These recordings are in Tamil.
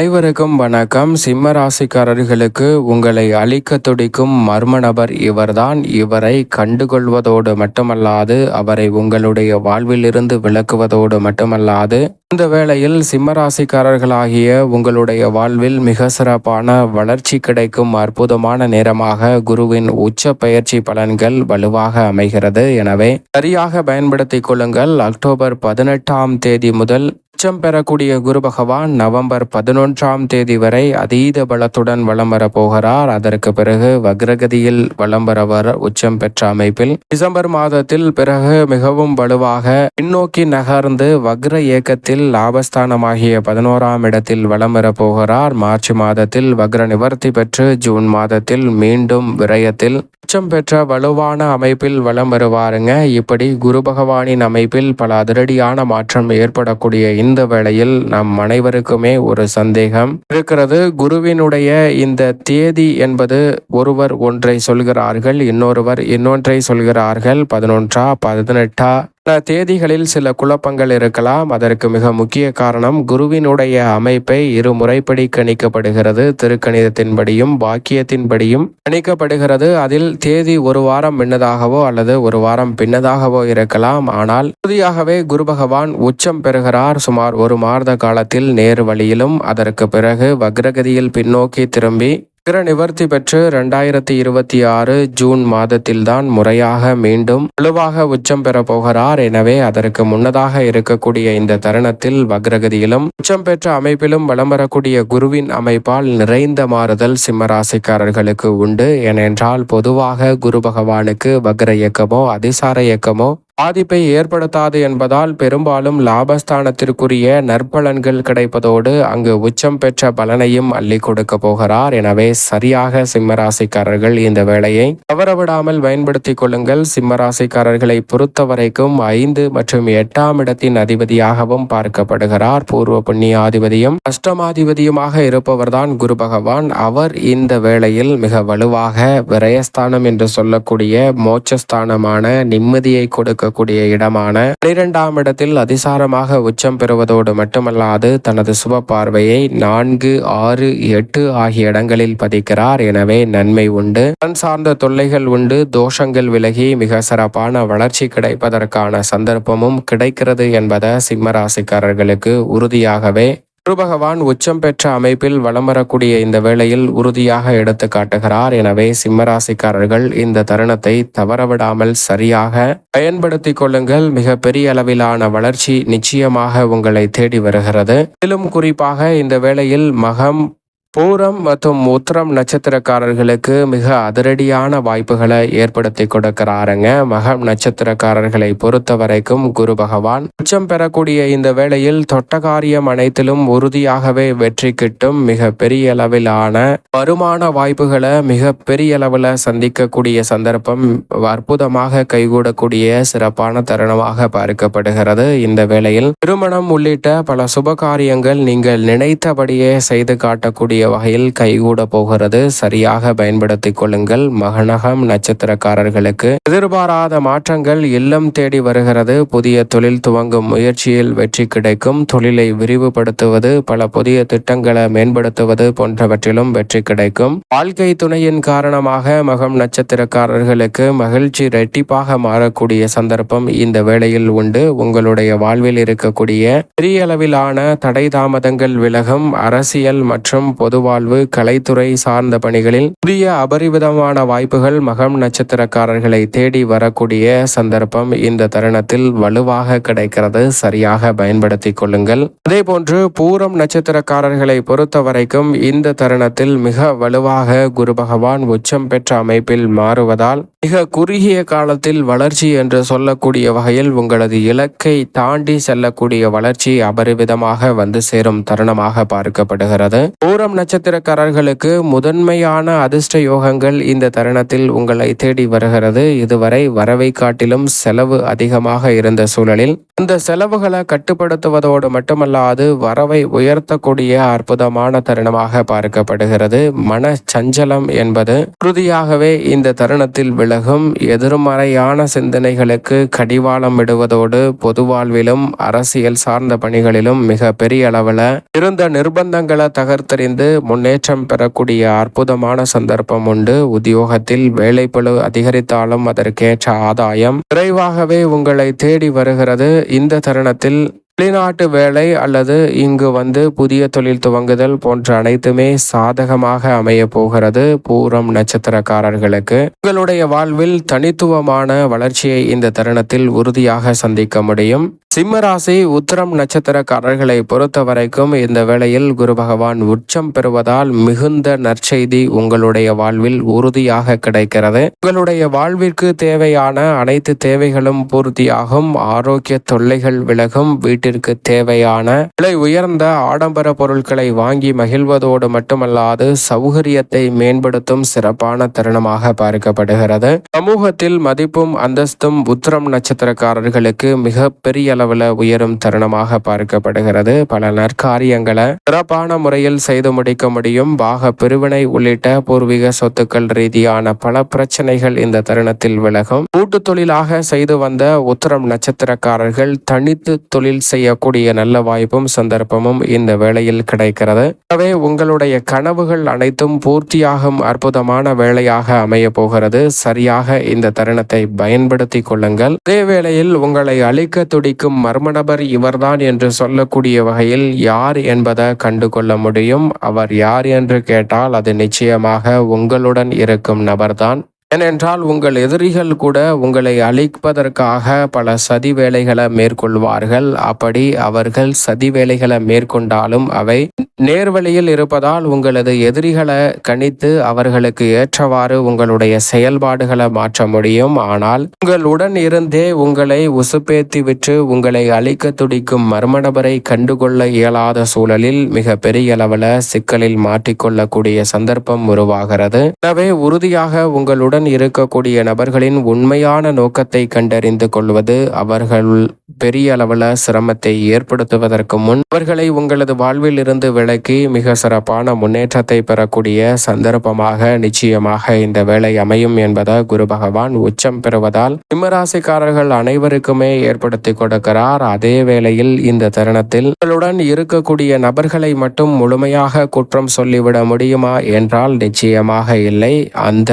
அனைவருக்கும் வணக்கம். சிம்ம ராசிக்காரர்களுக்கு உங்களை அழிக்க துடிக்கும் மர்ம நபர் இவர்தான். இவரை கண்டுகொள்வதோடு மட்டுமல்லாது அவரை உங்களுடைய வாழ்விலிருந்து விளக்குவதோடு மட்டுமல்லாது இந்த வேளையில் சிம்ம ராசிக்காரர்களாகிய உங்களுடைய வாழ்வில் மிக சிறப்பான வளர்ச்சி கிடைக்கும் அற்புதமான நேரமாக குருவின் உச்ச பயிற்சி பலன்கள் வலுவாக அமைகிறது. எனவே சரியாக பயன்படுத்திக் கொள்ளுங்கள். அக்டோபர் பதினெட்டாம் தேதி முதல் உச்சம் பெறக்கூடிய குரு பகவான் நவம்பர் பதினொன்றாம் தேதி வரை அதீத பலத்துடன் வலம் வர போகிறார். அதற்கு பிறகு வக்ரகதியில் வலம் வரவர் உச்சம் பெற்ற அமைப்பில் டிசம்பர் மாதத்தில் பிறகு மிகவும் வலுவாக பின்னோக்கி நகர்ந்து வக்ர இயக்கத்தில் லாபஸ்தானமாகிய பதினோராம் இடத்தில் வலம் வர போகிறார். மார்ச் மாதத்தில் வக்ர நிவர்த்தி பெற்று ஜூன் மாதத்தில் மீண்டும் விரயத்தில் உச்சம் பெற்ற வலுவான அமைப்பில் வலம் வருவாருங்க. இப்படி குரு பகவானின் அமைப்பில் பல அதிரடியான மாற்றம் ஏற்படக்கூடிய இந்த வேளையில் நம் அனைவருக்குமே ஒரு சந்தேகம். இருக்கிறது குருவினுடைய இந்த தேதி என்பது ஒருவர் ஒன்றை சொல்கிறார்கள் இன்னொருவர் இன்னொன்றை சொல்கிறார்கள். பதினொன்றா பதினெட்டா தேதிகளில் சில குழப்பங்கள் இருக்கலாம். அதற்கு மிக முக்கிய காரணம் குருவினுடைய அமைப்பை இரு முறைப்படி கணிக்கப்படுகிறது. திருக்கணிதத்தின்படியும் பாக்கியத்தின்படியும் கணிக்கப்படுகிறது. அதில் தேதி ஒரு வாரம் முன்னதாகவோ அல்லது ஒரு வாரம் பின்னதாகவோ இருக்கலாம். ஆனால் உறுதியாகவே குரு பகவான் உச்சம் பெறுகிறார். சுமார் ஒரு மாத காலத்தில் நேர் வழியிலும் அதற்கு பிறகு வக்ரகதியில் பின்னோக்கி திரும்பி சிற நிவர்த்தி பெற்று இரண்டாயிரத்தி இருபத்தி ஆறு ஜூன் மாதத்தில்தான் முறையாக மீண்டும் வலுவாக உச்சம் பெற போகிறார். எனவே அதற்கு முன்னதாக இருக்கக்கூடிய இந்த தருணத்தில் வக்ரகதியிலும் உச்சம் பெற்ற அமைப்பிலும் வலம் வரக்கூடிய குருவின் அமைப்பால் நிறைந்த மாறுதல் சிம்மராசிக்காரர்களுக்கு உண்டு. ஏனென்றால் பொதுவாக குரு பகவானுக்கு வக்ர இயக்கமோ அதிசார இயக்கமோ பாதிப்பை ஏற்படுத்தாது என்பதால் பெரும்பாலும் லாபஸ்தானத்திற்குரிய நற்பலன்கள் கிடைப்பதோடு அங்கு உச்சம் பெற்ற பலனையும் அள்ளி கொடுக்க போகிறார். எனவே சரியாக சிம்மராசிக்காரர்கள் இந்த வேலையை தவறவிடாமல் பயன்படுத்திக் கொள்ளுங்கள். சிம்மராசிக்காரர்களை பொறுத்த வரைக்கும் ஐந்து மற்றும் எட்டாம் இடத்தின் அதிபதியாகவும் பார்க்கப்படுகிறார். பூர்வ புண்ணியாதிபதியும் அஷ்டமாதிபதியுமாக இருப்பவர்தான் குரு பகவான். அவர் இந்த வேளையில் மிக வலுவாக விரயஸ்தானம் என்று சொல்லக்கூடிய மோட்சஸ்தானமான நிம்மதியை கொடுக்க இருக்கக்கூடிய இடமான பனிரெண்டாம் இடத்தில் அதிசாரமாக உச்சம் பெறுவதோடு மட்டுமல்லாது தனது சுப பார்வையை நான்கு ஆறு எட்டு ஆகிய இடங்களில் பதிக்கிறார். எனவே நன்மை உண்டு. கண் சார்ந்த தொல்லைகள் உண்டு. தோஷங்கள் விலகி மிக சிறப்பான வளர்ச்சி கிடைப்பதற்கான சந்தர்ப்பமும் கிடைக்கிறது என்பதை சிம்மராசிக்காரர்களுக்கு உறுதியாகவே பகவான் உச்சம் பெற்ற அமைப்பில் வலம் வரக்கூடிய இந்த வேளையில் உறுதியாக எடுத்து காட்டுகிறார். எனவே சிம்மராசிக்காரர்கள் இந்த தருணத்தை தவறவிடாமல் சரியாக பயன்படுத்தி கொள்ளுங்கள். மிக பெரிய அளவிலான வளர்ச்சி நிச்சயமாக உங்களை தேடி வருகிறது. மேலும் குறிப்பாக இந்த வேளையில் மகம் பூரம் மற்றும் உத்திரம் நட்சத்திரக்காரர்களுக்கு மிக அதிரடியான வாய்ப்புகளை ஏற்படுத்தி கொடுக்கிறாருங்க. மகம் நட்சத்திரக்காரர்களை பொறுத்த வரைக்கும் குரு பகவான் உச்சம் பெறக்கூடிய இந்த வேளையில் தொட்டகாரியம் அனைத்திலும் உறுதியாகவே வெற்றி கிட்டும் மிக பெரிய அளவிலான வருமான வாய்ப்புகளை மிக பெரிய அளவில் சந்திக்கக்கூடிய சந்தர்ப்பம் அற்புதமாக கைகூடக்கூடிய சிறப்பான தருணமாக பார்க்கப்படுகிறது. இந்த வேளையில் திருமணம் உள்ளிட்ட பல சுப காரியங்கள் நீங்கள் நினைத்தபடியே செய்து காட்டக்கூடிய வகையில் கைகூட போகிறது. சரியாக பயன்படுத்திக் கொள்ளுங்கள். மகனகம் நட்சத்திரக்காரர்களுக்கு எதிர்பாராத மாற்றங்கள் இல்லம் தேடி வருகிறது. புதிய தொழில் துவங்கும் முயற்சியில் வெற்றி கிடைக்கும். தொழிலை விரிவுபடுத்துவது பல புதிய திட்டங்களை மேம்படுத்துவது போன்றவற்றிலும் வெற்றி கிடைக்கும். வாழ்க்கை துணையின் காரணமாக மகம் நட்சத்திரக்காரர்களுக்கு மகிழ்ச்சி ரெட்டிப்பாக மாறக்கூடிய சந்தர்ப்பம் இந்த வேளையில் உண்டு. உங்களுடைய வாழ்வில் இருக்கக்கூடிய பெரிய அளவிலான தடை தாமதங்கள் விலகும். அரசியல் மற்றும் பொதுவாழ்வு கலைத்துறை சார்ந்த பணிகளில் புதிய அபரிவிதமான வாய்ப்புகள் மகம் நட்சத்திரக்காரர்களை தேடி வரக்கூடிய சந்தர்ப்பம் இந்த தருணத்தில் வலுவாக கிடைக்கிறது. சரியாக பயன்படுத்திக் கொள்ளுங்கள். அதே போன்று பூரம் நட்சத்திரக்காரர்களை பொறுத்த வரைக்கும் இந்த தருணத்தில் மிக வலுவாக குரு பகவான் உச்சம் பெற்ற அமைப்பில் மாறுவதால் மிக குறுகிய காலத்தில் வளர்ச்சி என்று சொல்லக்கூடிய வகையில் உங்களது இலக்கை தாண்டி செல்லக்கூடிய வளர்ச்சி அபரிவிதமாக வந்து சேரும் தருணமாக பார்க்கப்படுகிறது. பூரம் நட்சத்திரக்காரர்களுக்கு முதன்மையான அதிர்ஷ்ட யோகங்கள் இந்த தருணத்தில் உங்களை தேடி வருகிறது. இதுவரை வரவை காட்டிலும் செலவு அதிகமாக இருந்த சூழலில் இந்த செலவுகளை கட்டுப்படுத்துவதோடு மட்டுமல்லாது வரவை உயர்த்தக்கூடிய அற்புதமான தருணமாக பார்க்கப்படுகிறது. மன சஞ்சலம் என்பது உறுதியாகவே இந்த தருணத்தில் விலகும். எதிர்மறையான சிந்தனைகளுக்கு கடிவாளம் விடுவதோடு பொது வாழ்விலும் அரசியல் சார்ந்த பணிகளிலும் மிக பெரிய அளவில் இருந்த நிர்பந்தங்களை தகர்த்தறிந்து முன்னேற்றம் பெறக்கூடிய அற்புதமான சந்தர்ப்பம் உண்டு. உத்தியோகத்தில் வேலைப்பளு அதிகரித்தாலும் அதற்கேற்ற ஆதாயம் விரைவாகவே உங்களை தேடி வருகிறது. இந்த தருணத்தில் வெளிநாட்டு வேலை அல்லது இங்கு வந்து புதிய தொழில் துவங்குதல் போன்ற அனைத்துமே சாதகமாக அமைய போகிறது. பூரம் நட்சத்திரக்காரர்களுக்கு உங்களுடைய வாழ்வில் தனித்துவமான வளர்ச்சியை இந்த தருணத்தில் உறுதியாக சந்திக்க முடியும். சிம்மராசி உத்தரம் நட்சத்திரக்காரர்களை பொறுத்த வரைக்கும் இந்த வேளையில் குரு பகவான் உச்சம் பெறுவதால் மிகுந்த நற்செய்தி உங்களுடைய வாழ்வில் உறுதியாக கிடைக்கிறது. உங்களுடைய வாழ்விற்கு தேவையான அனைத்து தேவைகளும் பூர்த்தியாகும். ஆரோக்கிய தொல்லைகள் விலகும். வீட்டிற்கு தேவையான விலை உயர்ந்த ஆடம்பர பொருட்களை வாங்கி மகிழ்வதோடு மட்டுமல்லாது சௌகரியத்தை மேம்படுத்தும் சிறப்பான தருணமாக பார்க்கப்படுகிறது. சமூகத்தில் மதிப்பும் அந்தஸ்தும் உத்திரம் நட்சத்திரக்காரர்களுக்கு மிக பெரிய அளவில் உயரும் தருணமாக பார்க்கப்படுகிறது. பல நற்காரியங்களை சிறப்பான முறையில் செய்து முடிக்க முடியும். பாக பிரிவினை உள்ளிட்ட பூர்வீக சொத்துக்கள் ரீதியான பல பிரச்சனைகள் இந்த தருணத்தில் விலகும். கூட்டு தொழிலாக செய்து வந்த உத்தரம் நட்சத்திரக்காரர்கள் தனித்து தொழில் செய்யக்கூடிய நல்ல வாய்ப்பும் சந்தர்ப்பமும் இந்த வேளையில் கிடைக்கிறது. எனவே உங்களுடைய கனவுகள் அனைத்தும் பூர்த்தியாகும் அற்புதமான வேலையாக அமைய போகிறது. சரியாக இந்த தருணத்தை பயன்படுத்தி கொள்ளுங்கள். அதே வேளையில் உங்களை அழிக்க துடிக்கும் மர்ம நபர் இவர்தான் என்று சொல்லக்கூடிய வகையில் யார் என்பதை கண்டுகொள்ள முடியும். அவர் யார் என்று கேட்டால் அது நிச்சயமாக உங்களுடன் இருக்கும் நபர்தான். ஏனென்றால் உங்கள் எதிரிகள் கூட உங்களை அழிப்பதற்காக பல சதி வேலைகளை மேற்கொள்வார்கள். அப்படி அவர்கள் சதி வேலைகளை மேற்கொண்டாலும் அவை நேர்வழியில் இருப்பதால் உங்களது எதிரிகளை கணித்து அவர்களுக்கு ஏற்றவாறு உங்களுடைய செயல்பாடுகளை மாற்ற முடியும். ஆனால் உங்களுடன் இருந்தே உங்களை உசுப்பேத்தி விற்று உங்களை அழிக்க துடிக்கும் மர்ம நபரை கண்டுகொள்ள இயலாத சூழலில் மிக பெரிய அளவில் சிக்கலில் மாட்டிக்கொள்ளக்கூடிய சந்தர்ப்பம் உருவாகிறது. எனவே உறுதியாக உங்களுடன் இருக்கக்கூடிய நபர்களின் உண்மையான நோக்கத்தை கண்டறிந்து கொள்வது அவர்கள் பெரிய அளவில் சிரமத்தை ஏற்படுத்துவதற்கு முன் அவர்களை உங்களது வாழ்வில் இருந்து விலக்கி மிக சிறப்பான முன்னேற்றத்தை பெறக்கூடிய சந்தர்ப்பமாக நிச்சயமாக இந்த வேலை அமையும் என்பதை குரு பகவான் உச்சம் பெறுவதால் சிம்மராசிக்காரர்கள் அனைவருக்குமே ஏற்படுத்தி கொடுக்கிறார். அதே வேளையில் இந்த தருணத்தில் உங்களுடன் இருக்கக்கூடிய நபர்களை மட்டும் முழுமையாக குற்றம் சொல்லிவிட முடியுமா என்றால் நிச்சயமாக இல்லை. அந்த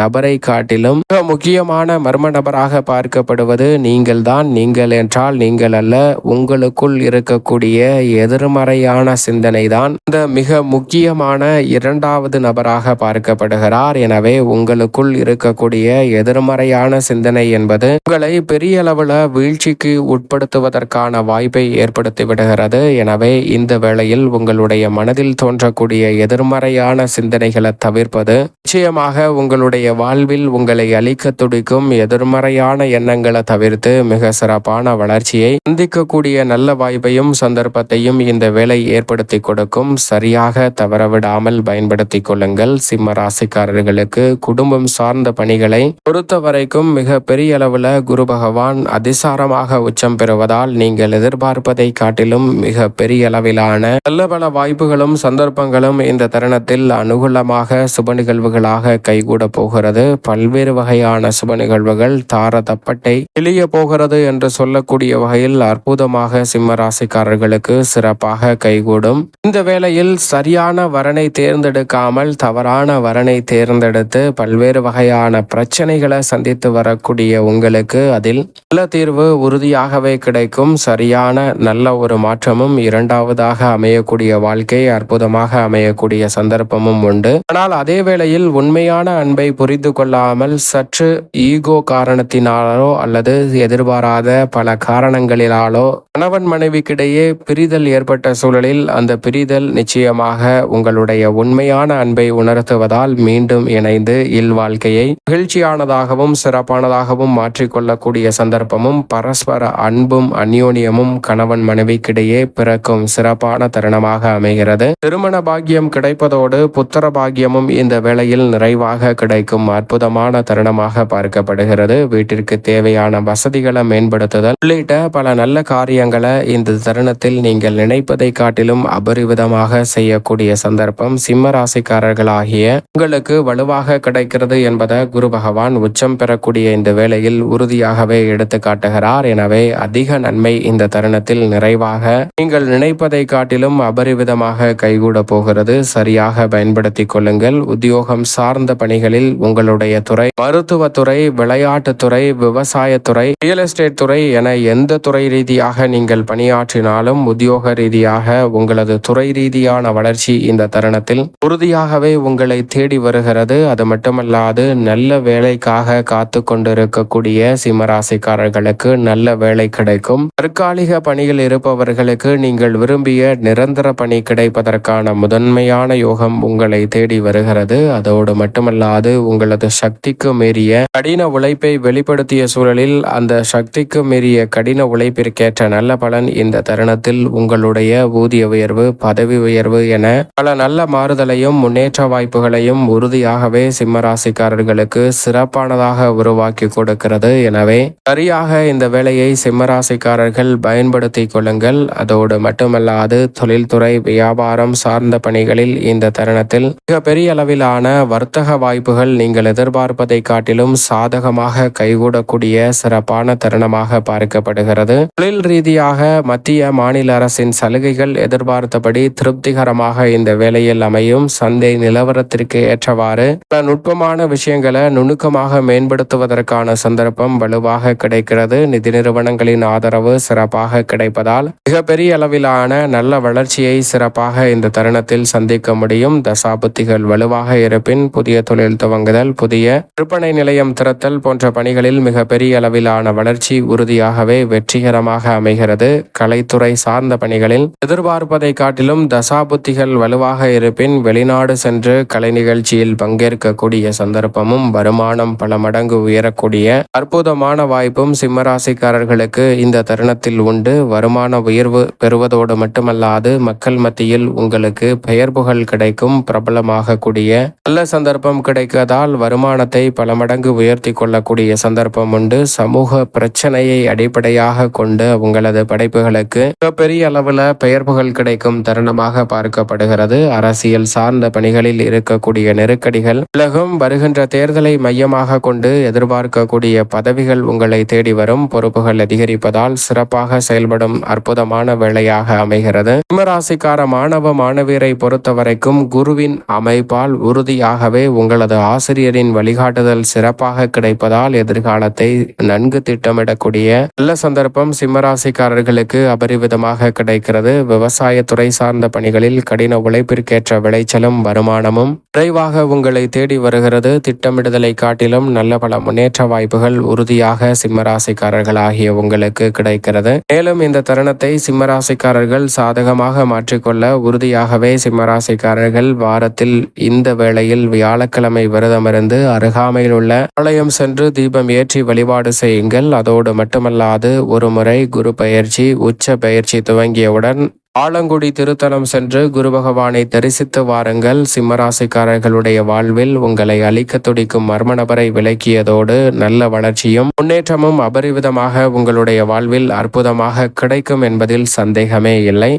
நபரை காட்டிலும் மிக முக்கியமான மர்ம நபராக பார்க்கப்படுவது நீங்கள்தான். நீங்கள் என்றால் நீங்கள் அல்ல உங்களுக்குள் இருக்கக்கூடிய எதிர்மறையான சிந்தனை தான் இந்த மிக முக்கியமான இரண்டாவது நபராக பார்க்கப்படுகிறார். எனவே உங்களுக்குள் இருக்கக்கூடிய எதிர்மறையான சிந்தனை என்பது உங்களை பெரிய அளவில் வீழ்ச்சிக்கு உட்படுத்துவதற்கான வாய்ப்பை ஏற்படுத்தி விடுகிறது. எனவே இந்த வேளையில் உங்களுடைய மனதில் தோன்றக்கூடிய எதிர்மறையான சிந்தனைகளை தவிர்ப்பது நிச்சயமாக உங்களுடைய வாழ்வில் உங்களை அழிக்க துடிக்கும் எதிர்மறையான எண்ணங்களை தவிர்த்து மிக சிறப்பான வள வளர்ச்சியை சந்திக்கக்கூடிய நல்ல வாய்ப்பையும் சந்தர்ப்பத்தையும் இந்த வேலை ஏற்படுத்தி கொடுக்கும். சரியாக தவறவிடாமல் பயன்படுத்தி கொள்ளுங்கள். சிம்ம ராசிக்காரர்களுக்கு குடும்பம் சார்ந்த பணிகளை பொறுத்த வரைக்கும் மிக பெரிய அளவுல குரு பகவான் அதிசாரமாக உச்சம் பெறுவதால் நீங்கள் எதிர்பார்ப்பதை காட்டிலும் மிக பெரிய அளவிலான நல்ல பல வாய்ப்புகளும் சந்தர்ப்பங்களும் இந்த தருணத்தில் அனுகூலமாக சுப நிகழ்வுகளாக கைகூட போகிறது. பல்வேறு வகையான சுப நிகழ்வுகள் தார தப்பட்டை எளிய போகிறது என்று சொல்லக்கூடிய வகையில் அற்புதமாக சிம்ம ராசிக்காரர்களுக்கு சிறப்பாக கைகூடும். இந்த வேளையில் சரியான வரனை தேர்ந்தெடுக்காமல் தவறான வரனை தேர்ந்தெடுத்து பல்வேறு வகையான பிரச்சனைகளை சந்தித்து வரக்கூடிய உங்களுக்கு அதில் நல்ல தீர்வு உறுதியாகவே கிடைக்கும். சரியான நல்ல ஒரு மாற்றமும் இரண்டாவதாக அமையக்கூடிய வாழ்க்கை அற்புதமாக அமையக்கூடிய சந்தர்ப்பமும் உண்டு. ஆனால் அதே வேளையில் உண்மையான அன்பை புரிந்து கொள்ளாமல் சற்று ஈகோ காரணத்தினாலோ அல்லது எதிர்பாராத பல காரணங்களினாலோ கணவன் மனைவிக்கிடையே பிரிதல் ஏற்பட்ட சூழலில் அந்த பிரிதல் நிச்சயமாக உங்களுடைய உண்மையான அன்பை உணர்த்துவதால் மீண்டும் இணைந்து இல்வாழ்க்கையை மகிழ்ச்சியானதாகவும் சிறப்பானதாகவும் மாற்றிக்கொள்ளக்கூடிய சந்தர்ப்பம் சந்தர்ப்பமும் பரஸ்பர அன்பும் அந்யோன்யமும் கணவன் மனைவிக்கிடையே பிறக்கும் சிறப்பான தருணமாக அமைகிறது. திருமண பாக்கியம் கிடைப்பதோடு புத்திர பாக்கியமும் இந்த வேளையில் நிறைவாக கிடைக்கும் அற்புதமான தருணமாக பார்க்கப்படுகிறது. வீட்டிற்கு தேவையான வசதிகளை மேம்படுத்துதல் உள்ளிட்ட பல நல்ல காரியங்களை இந்த தருணத்தில் நீங்கள் நினைப்பதை காட்டிலும் அபரிவிதமாக செய்யக்கூடிய சந்தர்ப்பம் சிம்ம ராசிக்காரர்களாகிய உங்களுக்கு வலுவாக கிடைக்கிறது என்பதை குரு பகவான் உச்சம் பெறக்கூடிய இந்த வேளையில் உறுதியாகவே எடுத்து காட்டுகிறார் எனவே அதிக நன்மை இந்த தருணத்தில் நிறைவாக நீங்கள் நினைப்பதை காட்டிலும் அபரிவிதமாக கைகூட போகிறது. சரியாக பயன்படுத்திக் கொள்ளுங்கள். உத்தியோகம் சார்ந்த பணிகளில் உங்களுடைய துறை மருத்துவத்துறை விளையாட்டுத்துறை விவசாயத்துறை ரியல் எஸ்டேட் துறை என எந்த துறை ரீதியாக நீங்கள் பணியாற்றினாலும் உத்தியோக ரீதியாக உங்களது துறை ரீதியான வளர்ச்சி இந்த தருணத்தில் உறுதியாகவே உங்களை தேடி வருகிறது. அது மட்டுமல்லாது நல்ல வேலைக்காக காத்து கொண்டிருக்கக்கூடிய சிம்மராசிக்காரர்களுக்கு நல்ல வேலை கிடைக்கும். தற்காலிக பணியில் இருப்பவர்களுக்கு நீங்கள் விரும்பிய நிரந்தர பணி கிடைப்பதற்கான முதன்மையான யோகம் உங்களை தேடி வருகிறது. அதோடு மட்டுமல்லாது உங்களது சக்திக்கு மீறிய கடின உழைப்பை வெளிப்படுத்திய சூழலில் அந்த சக்திக்கு மீறிய கடின உழைப்பிற்கேற்ற நல்ல பலன் இந்த தருணத்தில் உங்களுடைய ஊதிய உயர்வு பதவி உயர்வு என பல நல்ல மாறுதலையும் முன்னேற்ற வாய்ப்புகளையும் உறுதியாகவே சிம்மராசிக்காரர்களுக்கு சிறப்பானதாக உருவாக்கி கொடுக்கிறது. எனவே சரியாக இந்த வேலையை சிம்மராசிக்காரர்கள் பயன்படுத்திக் கொள்ளுங்கள். அதோடு மட்டுமல்லாது தொழில்துறை வியாபாரம் சார்ந்த பணிகளில் இந்த தருணத்தில் மிக பெரிய அளவிலான வர்த்தக வாய்ப்புகள் நீங்கள் எதிர்பார்ப்பதை காட்டிலும் சாதகமாக கைகூடக்கூடிய சிறப்பான தருணமாக பார்க்கப்படுகிறது. தொழில் ரீதியாக மத்திய மாநில அரசின் சலுகைகள் எதிர்பார்த்தபடி திருப்திகரமாக இந்த வேலையில் அமையும். சந்தை நிலவரத்திற்கு ஏற்றவாறு பல நுட்பமான விஷயங்களை நுணுக்கமாக மேம்படுத்துவதற்கான சந்தர்ப்பம் வலுவாக கிடைக்கிறது. நிதி நிறுவனங்களின் ஆதரவு சிறப்பாக கிடைப்பதால் மிகப்பெரிய அளவிலான நல்ல வளர்ச்சியை சிறப்பாக இந்த தருணத்தில் சந்திக்க முடியும். தசாபுத்திகள் வலுவாக இருப்பின் புதிய தொழில் துவங்குதல் புதிய விற்பனை நிலையம் திறத்தல் போன்ற பணிகளில் மிகப்பெரிய அளவிலான வளர்ச்சி உறுதியாகவே வெற்றிகரமாக அமைகிறது. கலைத்துறை சார்ந்த பணிகளில் எதிர்பார்ப்பதை காட்டிலும் தசாபுத்திகள் வலுவாக இருப்பின் வெளிநாடு சென்று கலை நிகழ்ச்சியில் பங்கேற்கக்கூடிய சந்தர்ப்பமும் வருமானம் பல மடங்கு உயரக்கூடிய அற்புதமான வாய்ப்பு வாய்ப்பும் சிம்மராசிக்காரர்களுக்கு இந்த தருணத்தில் உண்டு. வருமான உயர்வு பெறுவதோடு மட்டுமல்லாது மக்கள் மத்தியில் உங்களுக்கு பெயர் புகழ் கிடைக்கும். பிரபலமாக கூடிய நல்ல சந்தர்ப்பம் கிடைக்கதால் வருமானத்தை பல மடங்கு உயர்த்தி கொள்ளக்கூடிய சந்தர்ப்பம் உண்டு. சமூக பிரச்சனையை அடிப்படையாக கொண்டு உங்களது படைப்புகளுக்கு மிகப்பெரிய அளவுல பெயர் புகழ் கிடைக்கும் தருணமாக பார்க்கப்படுகிறது. அரசியல் சார்ந்த பணிகளில் இருக்கக்கூடிய நெருக்கடிகள் உலகம் வருகின்ற தேர்தலை மையமாக கொண்டு எதிர்பார்க்கக்கூடிய பதவிகள் உங்களை தேடி வரும் பொறுப்புகள் அதிகரிப்பதால் சிறப்பாக செயல்படும் அற்புதமான வேளையாக அமைகிறது. சிம்மராசிக்கார மாணவ மாணவியரை பொறுத்த வரைக்கும் குருவின் அமைப்பால் உறுதியாகவே உங்களது ஆசிரியரின் வழிகாட்டுதல் சிறப்பாக கிடைப்பதால் எதிர்காலத்தை நன்கு திட்டமிடக்கூடிய நல்ல சந்தர்ப்பம் சிம்மராசிக்காரர்களுக்கு அபரிவிதமாக கிடைக்கிறது. விவசாயத்துறை சார்ந்த பணிகளில் கடின உழைப்பிற்கேற்ற விளைச்சலும் வருமானமும் விரைவாக உங்களை தேடி வருகிறது. திட்டமிடுதலை காட்டிலும் நல்ல பல முன்னேற்ற வாய்ப்புகள் உறுதியாக சிம்ம சிம்மராசிக்காரர்கள் ஆகிய உங்களுக்கு கிடைக்கிறது. மேலும் இந்த தருணத்தை சிம்மராசிக்காரர்கள் சாதகமாக மாற்றிக்கொள்ள உறுதியாகவே சிம்மராசிக்காரர்கள் வாரத்தில் இந்த வேளையில் வியாழக்கிழமை விரதமிருந்து அருகாமையில் உள்ள ஆலயம் சென்று தீபம் ஏற்றி வழிபாடு செய்யுங்கள். அதோடு மட்டுமல்லாது ஒரு முறை குரு பயிற்சி உச்ச பயிற்சி துவங்கியவுடன் ஆலங்குடி திருத்தலம் சென்று குரு பகவானை தரிசித்து வாருங்கள். சிம்மராசிக்காரர்களுடைய வாழ்வில் உங்களை அழிக்க துடிக்கும் மர்ம நபரை விலக்கியதோடு நல்ல வளர்ச்சியும் முன்னேற்றமும் அபரிவிதமாக உங்களுடைய வாழ்வில் அற்புதமாக கிடைக்கும் என்பதில் சந்தேகமே இல்லை.